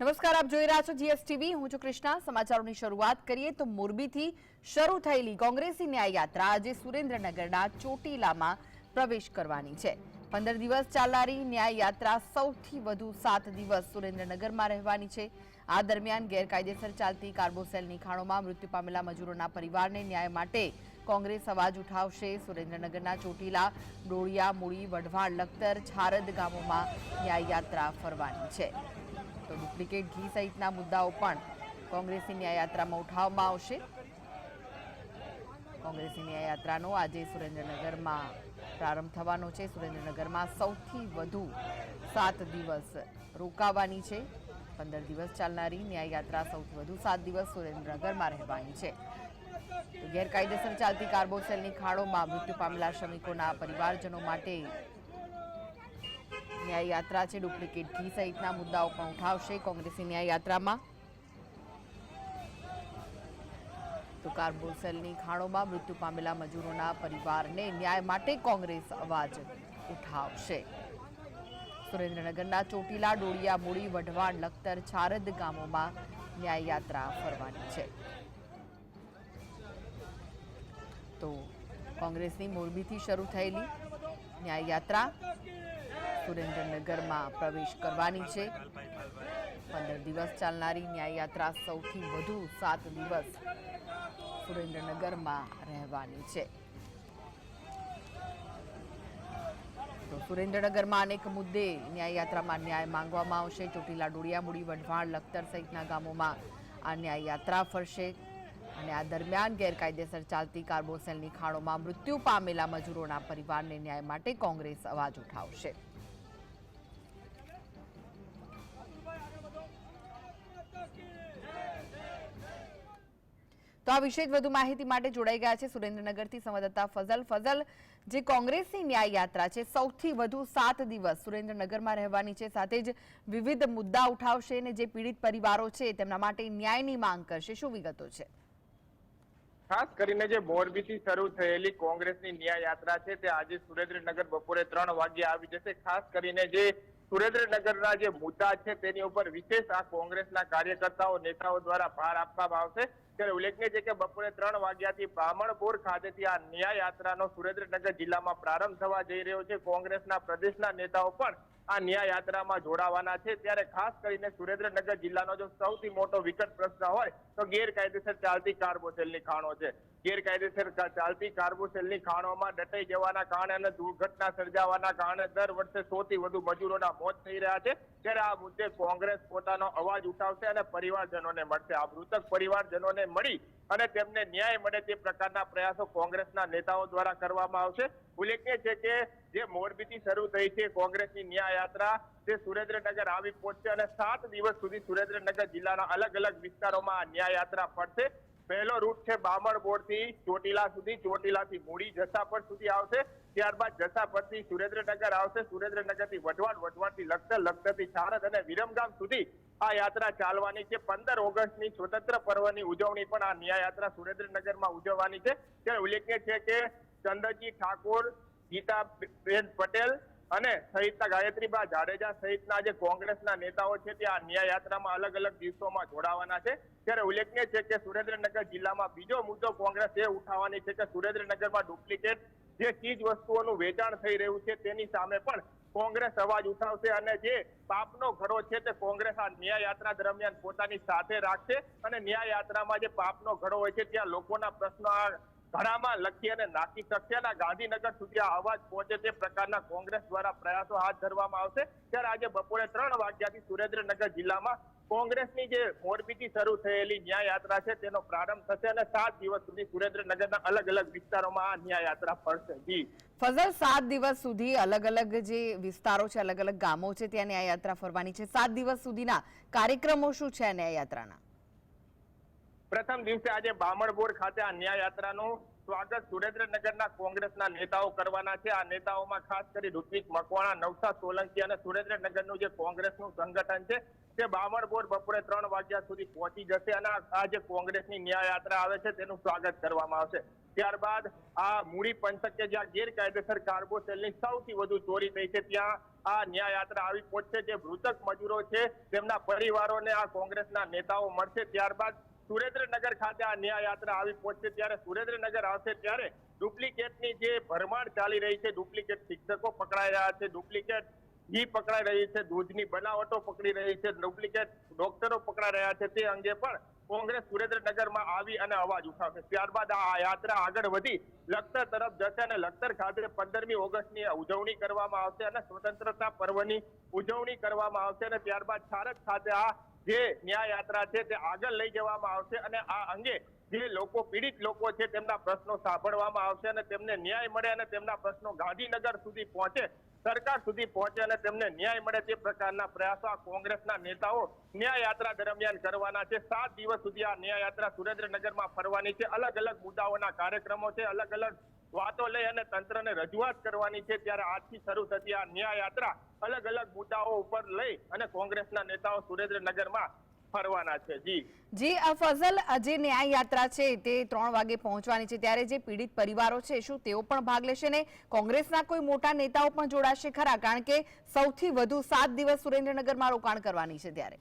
નમસ્કાર, આપ જોઈ રહ્યા છો જીએસટીવી. હું છું કૃષ્ણા. સમાચારોની શરૂઆત કરીએ તો મોરબીથી શરૂ થયેલી કોંગ્રેસી ન્યાય યાત્રા આજે સુરેન્દ્રનગરના ચોટીલામાં પ્રવેશ કરવાની છે. પંદર દિવસ ચાલનારી ન્યાય યાત્રા સૌથી વધુ સાત દિવસ સુરેન્દ્રનગરમાં રહેવાની છે. આ દરમિયાન ગેરકાયદેસર ચાલતી કાર્બોસેલની ખાણોમાં મૃત્યુ પામેલા મજૂરોના પરિવારને ન્યાય માટે કોંગ્રેસ અવાજ ઉઠાવશે. સુરેન્દ્રનગરના ચોટીલા, ડોળિયા, મૂળી, વઢવાણ, લખતર, છારદ ગામોમાં ન્યાય યાત્રા ફરવાની છે. ડુપ્લિકેટ ઘી સહિતના મુદ્દાઓ પણ કોંગ્રેસની ન્યાયયાત્રામાં ઉઠાવવામાં આવશે. કોંગ્રેસની ન્યાયયાત્રાનો આજે સુરેન્દ્રનગરમાં પ્રારંભ થવાનો છે. સુરેન્દ્રનગરમાં સૌથી વધુ સાત દિવસ રોકાવાની છે. પંદર દિવસ ચાલનારી ન્યાયયાત્રા સૌથી વધુ સાત દિવસ સુરેન્દ્રનગરમાં રહેવાની છે. ગેરકાયદેસર ચાલતી કાર્બોસેલની ખાડોમાં મૃત્યુ પામેલા શ્રમિકોના પરિવારજનો માટે ન્યાય યાત્રા છે. ડુપ્લિકેટ ઘી સહિતના મુદ્દાઓ પણ ઉઠાવશે કોંગ્રેસની ન્યાય યાત્રામાં તો કાર્બોસેલની ખાણોમાં મૃત્યુ પામેલા મજૂરોના પરિવારને ન્યાય માટે કોંગ્રેસ અવાજ ઉઠાવશે. સુરેન્દ્રનગરના ચોટીલા, ડોળિયા, મૂળી, વઢવાણ, લખતર, છારદ ગામોમાં ન્યાય યાત્રા ફરવાની છે. તો કોંગ્રેસની મોરબીથી શરૂ થયેલી ન્યાય યાત્રા સુરેન્દ્રનગરમાં પ્રવેશ કરવાની છે. પંદર દિવસ ચાલનારી ન્યાય યાત્રા સૌથી વધુ સાત દિવસ સુરેન્દ્રનગરમાં રહેવાની છે. તો સુરેન્દ્રનગરમાં અનેક મુદ્દે ન્યાયયાત્રામાં ન્યાય માંગવામાં આવશે. ચોટીલા ડોળિયામુડી વઢવાણ, લખતર સહિતના ગામોમાં આ ન્યાયયાત્રા ફરશે અને આ દરમિયાન ગેરકાયદેસર ચાલતી કાર્બોસેલની ખાણોમાં મૃત્યુ પામેલા મજૂરોના પરિવારને ન્યાય માટે કોંગ્રેસ અવાજ ઉઠાવશે. તો આ વિશે વધુ માહિતી માટે જોડાઈ ગયા છે સુરેન્દ્રનગરથી સંવાદદાતા ફઝલ. ફઝલ, જે કોંગ્રેસની ન્યાય યાત્રા છે, સૌથી વધુ સાત દિવસ સુરેન્દ્રનગરમાં રહેવાની છે, સાથે જ વિવિધ મુદ્દા ઉઠાવશે અને જે પીડિત પરિવારો છે, તેમના માટે ન્યાયની માંગ કરશે. શું વિગતો છે? ખાસ કરીને જે મોરબીથી શરૂ થયેલી કોંગ્રેસની ન્યાય યાત્રા છે, તે આજે સુરેન્દ્રનગર બપોરે ત્રણ વાગ્યે આવી જશે. ખાસ કરીને જે સુરેન્દ્રનગરના જે મુદ્દા છે તેની ઉપર વિશેષ આ કોંગ્રેસના કાર્યકર્તાઓ, નેતાઓ દ્વારા ભાર આપવામાં આવશે. ત્યારે ઉલ્લેખનીય છે કે બપોરે ત્રણ વાગ્યાથી બ્રાહ્મણપુર ખાતેથી આ ન્યાય યાત્રાનો સુરેન્દ્રનગર જિલ્લામાં પ્રારંભ થવા જઈ રહ્યો છે. કોંગ્રેસના પ્રદેશના નેતાઓ પણ આ ન્યાય યાત્રામાં જોડાવાના છે. ત્યારે ખાસ કરીને સુરેન્દ્રનગર જિલ્લાનો જો સૌથી મોટો વિકટ પ્રશ્ન હોય, તો ગેરકાયદેસર ચાલતી કાર્બોસેલની ખાણો છે. ગેરકાયદેસર ચાલતી કાર્બોસેલની ખાણોમાં દટાઈ જવાના કારણે અને દુર્ઘટના સર્જાવાના કારણે દર વર્ષે સો થી વધુ મજૂરોના મોત થઈ રહ્યા છે. ત્યારે આ મુદ્દે કોંગ્રેસ પોતાનો અવાજ ઉઠાવશે અને પરિવારજનોને મળશે. આ મૃતક પરિવારજનોને મળી અને તેમને ન્યાય મળે તે પ્રકારના પ્રયાસો કોંગ્રેસના નેતાઓ દ્વારા કરવામાં આવશે. ઉલ્લેખનીય છે કે જે મોરબીથી શરૂ થઈ છે કોંગ્રેસની ન્યાય યાત્રા, તે સુરેન્દ્રનગર આવી પહોંચશે અને સાત દિવસ સુધી સુરેન્દ્રનગર જિલ્લાના અલગ અલગ વિસ્તારોમાં આ ન્યાય યાત્રા ફરશે. પહેલો રૂટ છે બામણથી ચોટીલા સુધી, ચોટીલાથી મૂડી જસાપર સુધી આવશે. ત્યારબાદ જસાપરથી સુરેન્દ્રનગર આવશે. સુરેન્દ્રનગરથી વઢવાણ, વઢવાણથી લખતરથી સારદ અને વિરમગામ સુધી આ યાત્રા ચાલવાની છે. પંદર ઓગસ્ટની સ્વતંત્ર પર્વની ઉજવણી પણ આ ન્યાય યાત્રા સુરેન્દ્રનગરમાં ઉજવવાની છે. ત્યારે ઉલ્લેખનીય છે કે ચંદ્રજી ઠાકોર, ગીતાબેન પટેલ અને સહિતના ગાયત્રીબા જાડેજા સહિતના જે કોંગ્રેસના નેતાઓ છે તે આ ન્યાય યાત્રામાં અલગ અલગ દિવસોમાં જોડાવાના છે. ત્યારે ઉલ્લેખનીય છે કે સુરેન્દ્રનગર જિલ્લામાં બીજો મુદ્દો કોંગ્રેસ એ ઉઠાવવાની છે કે સુરેન્દ્રનગરમાં ડુપ્લિકેટ જે ચીજ વસ્તુઓનું વેચાણ થઈ રહ્યું છે તેની સામે પણ કોંગ્રેસ અવાજ ઉઠાવશે અને જે પાપનો ઘડો છે તે કોંગ્રેસ આ ન્યાય યાત્રા દરમિયાન પોતાની સાથે રાખશે. અને ન્યાય યાત્રામાં જે પાપનો ઘડો હોય છે ત્યાં લોકોના પ્રશ્નો આ ઘડામાં લખી અને નાખી શકશે અને ગાંધીનગર સુધી આ અવાજ પહોંચે તે પ્રકારના કોંગ્રેસ દ્વારા પ્રયાસો હાથ ધરવામાં આવશે. ત્યારે આજે બપોરે ત્રણ વાગ્યાથી સુરેન્દ્રનગર જિલ્લામાં કોંગ્રેસની જે મોરબીથી શરૂ થયેલી ન્યાય યાત્રા છે તેનો પ્રારંભ થશે અને સાત દિવસ સુધી સુરેન્દ્રનગરના અલગ અલગ વિસ્તારોમાં આ ન્યાય યાત્રા ફરશે. જી. ફઝલ સાત દિવસ સુધી અલગ અલગ જે વિસ્તારો છે અલગ અલગ ગામો છે ત્યાં ન્યાય યાત્રા ફરવાની છે. સાત દિવસ સુધીના કાર્યક્રમો શું છે આ ન્યાય યાત્રાના પ્રથમ દિવસે આજે બામણબોર ખાતે આ ન્યાય યાત્રાનું સ્વાગત સુરેન્દ્રનગરના કોંગ્રેસના નેતાઓ કરવાના છે. આ નેતાઓમાં ખાસ કરી ઋત્વિક મકવાણા નવસા સોલંકી અને સુરેન્દ્રનગરનું જે કોંગ્રેસનું સંગઠન છે, તે બામણબોર બપોરે ત્રણ વાગ્યા સુધી પહોંચી જશે અને આ- જે કોંગ્રેસની ન્યાય આવે છે, તેનું સ્વાગત કરવામાં આવશે. ત્યારબાદ આ મૂડી પંથકે જ્યાં ગેરકાયદેસર કાર્ગો સેલની સૌથી વધુ ચોરી થઈ છે, ત્યાં આ ન્યાય યાત્રા આવી પહોંચશે. જે મૃતક મજૂરો છે, તેમના પરિવારોને આ કોંગ્રેસના નેતાઓ મળશે. ત્યારબાદ સુરેન્દ્રનગર ખાતે આ ન્યાય યાત્રા આવી પહોંચશે ત્યારે સુરેન્દ્રનગર આવશે ત્યારે ડુપ્લિકેટની જે ભરમાણ ચાલી રહી છે, ડુપ્લિકેટ શિક્ષકો પકડાઈ રહ્યા છે, ડુપ્લિકેટ ઘી પકડાઈ રહી છે, દૂધની બનાવટો પકડી રહી છે, ડુપ્લિકેટ ડોક્ટરો પકડાઈ રહ્યા છે તે અંગે પણ કોંગ્રેસ સુરેન્દ્રનગરમાં આવી અને અવાજ ઉઠાવશે. ત્યારબાદ આ યાત્રા આગળ વધી લખતર તરફ જશે અને લખતર ખાતે પંદરમી ઓગસ્ટની ઉજવણી કરવામાં આવશે અને સ્વતંત્રતા પર્વની ઉજવણી કરવામાં આવશે અને ત્યારબાદ છારક ખાતે આ જે ન્યાય યાત્રા છે તે આગળ લઈ જવામાં આવશે અને આ અંગે જે લોકો, પીડિત લોકો છે તેમના પ્રશ્નો સાંભળવામાં આવશે અને તેમને ન્યાય મળે અને તેમના પ્રશ્નો ગાંધીનગર સુધી પહોંચે, સરકાર સુધી પહોંચે અને તેમને ન્યાય મળે તે પ્રકારના પ્રયાસો આ કોંગ્રેસના નેતાઓ ન્યાય યાત્રા દરમિયાન કરવાના છે. સાત દિવસ સુધી આ ન્યાય યાત્રા સુરેન્દ્રનગરમાં ફરવાની છે. અલગ અલગ મુદ્દાઓના કાર્યક્રમો છે. અલગ અલગ વાતો લઈ અને તંત્રને રજૂઆત કરવાની છે ત્યારે આજથી શરૂ થતી આ ન્યાય યાત્રા અલગ અલગ મુદ્દાઓ ઉપર લઈ અને કોંગ્રેસના નેતાઓ સુરેન્દ્રનગરમાં ફરવાના છે. જી. જી ફઝલ જે ન્યાય યાત્રા છે તે ત્રણ વાગે પહોંચવાની છે. ત્યારે જે પીડિત પરિવારો છે શું તેઓ પણ ભાગ લેશે ને? કોંગ્રેસના કોઈ મોટા નેતાઓ પણ જોડાશે ખરા? કારણ કે સૌથી વધુ સાત દિવસ સુરેન્દ્રનગરમાં રોકાણ કરવાની છે ત્યારે.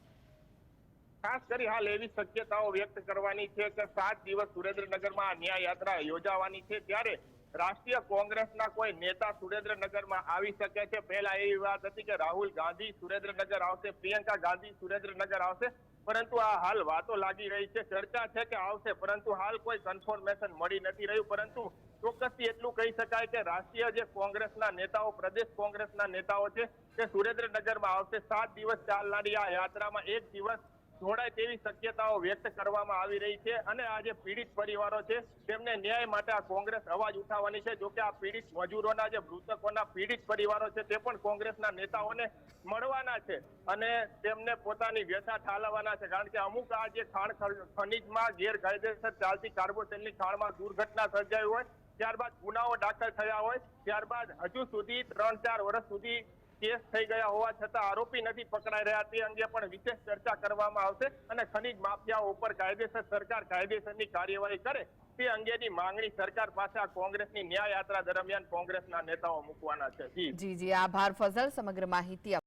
ખાસ કરી હાલ એવી શક્યતાઓ વ્યક્ત કરવાની છે કે સાત દિવસ સુરેન્દ્રનગરમાં ન્યાય યાત્રા યોજાવાની છે. ત્યારે રાષ્ટ્રીય કોંગ્રેસના કોઈ નેતા સુરેન્દ્રનગરમાં આવી શકે છે? પહેલા એવી વાત હતી કે રાહુલ ગાંધી સુરેન્દ્રનગર આવશે, પ્રિયંકા ગાંધી સુરેન્દ્રનગર આવશે. પરંતુ આ હાલ વાતો લાગી રહી છે. ચર્ચા છે કે આવશે, પરંતુ હાલ કોઈ કન્ફર્મેશન મળી નથી રહ્યું. પરંતુ ચોક્કસથી એટલું કહી શકાય કે રાષ્ટ્રીય જે કોંગ્રેસના નેતાઓ, પ્રદેશ કોંગ્રેસના નેતાઓ છે, તે સુરેન્દ્રનગરમાં આવશે. સાત દિવસ ચાલનારી આ યાત્રામાં એક દિવસ જોડાય તેવી શક્યતાઓ વ્યક્ત કરવામાં આવી રહી છે અને આ જે પીડિત પરિવારો છે, તેમને ન્યાય માટે આ કોંગ્રેસ અવાજ ઉઠાવવાની છે. જોકે આ પીડિત મજૂરોના જે મૃતકોના પીડિત પરિવારો છે, તે પણ કોંગ્રેસના નેતાઓને મળવાના છે અને તેમને પોતાની વ્યથા ઠાલવવાના છે. કારણ કે અમુક આ જે ખાણ ખનિજમાં ગેરકાયદેસર ચાલતી કાર્બોસેલની ખાણમાં દુર્ઘટના સર્જાઈ હોય, ત્યારબાદ ગુનાઓ દાખલ થયા હોય, ત્યારબાદ હજુ સુધી ત્રણ ચાર વર્ષ સુધી કેસ થઈ ગયા હોવા છતાં આરોપી નથી પકડાઈ રહ્યા. તે અંગે પણ વિશેષ ચર્ચા કરવામાં આવશે અને ખનીજ માફિયાઓ ઉપર કાયદેસર સરકાર કાયદેસરની કાર્યવાહી કરે તે અંગેની માંગણી સરકાર પાસે આ કોંગ્રેસની ન્યાય યાત્રા દરમિયાન કોંગ્રેસના નેતાઓ મૂકવાના છે. જી જી. આભાર ફઝલ. સમગ્ર માહિતી